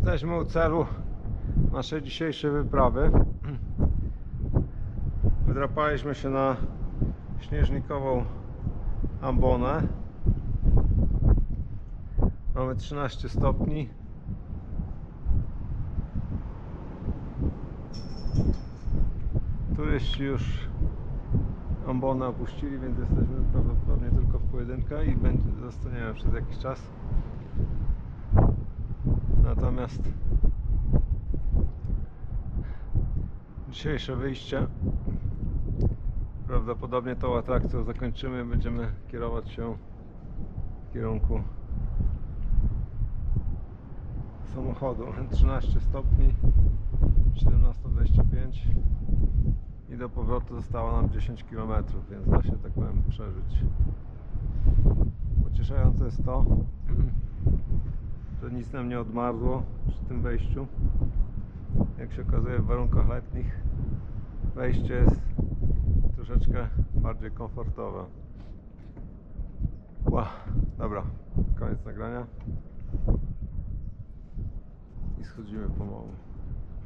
Jesteśmy u celu naszej dzisiejszej wyprawy. Wydrapaliśmy się na śnieżnikową ambonę. Mamy 13 stopni. Turyści już ambonę opuścili, więc jesteśmy prawdopodobnie tylko w pojedynkę i będzie, zostaniemy przez jakiś czas. Natomiast dzisiejsze wyjście prawdopodobnie tą atrakcją zakończymy. Będziemy kierować się w kierunku samochodu. 13 stopni, 17.25 i do powrotu zostało nam 10 km, więc da się tak powiem przeżyć. Pocieszające jest to, nic nam nie odmarzło przy tym wejściu. Jak się okazuje w warunkach letnich wejście jest troszeczkę bardziej komfortowe. Ła, dobra, koniec nagrania i schodzimy pomału.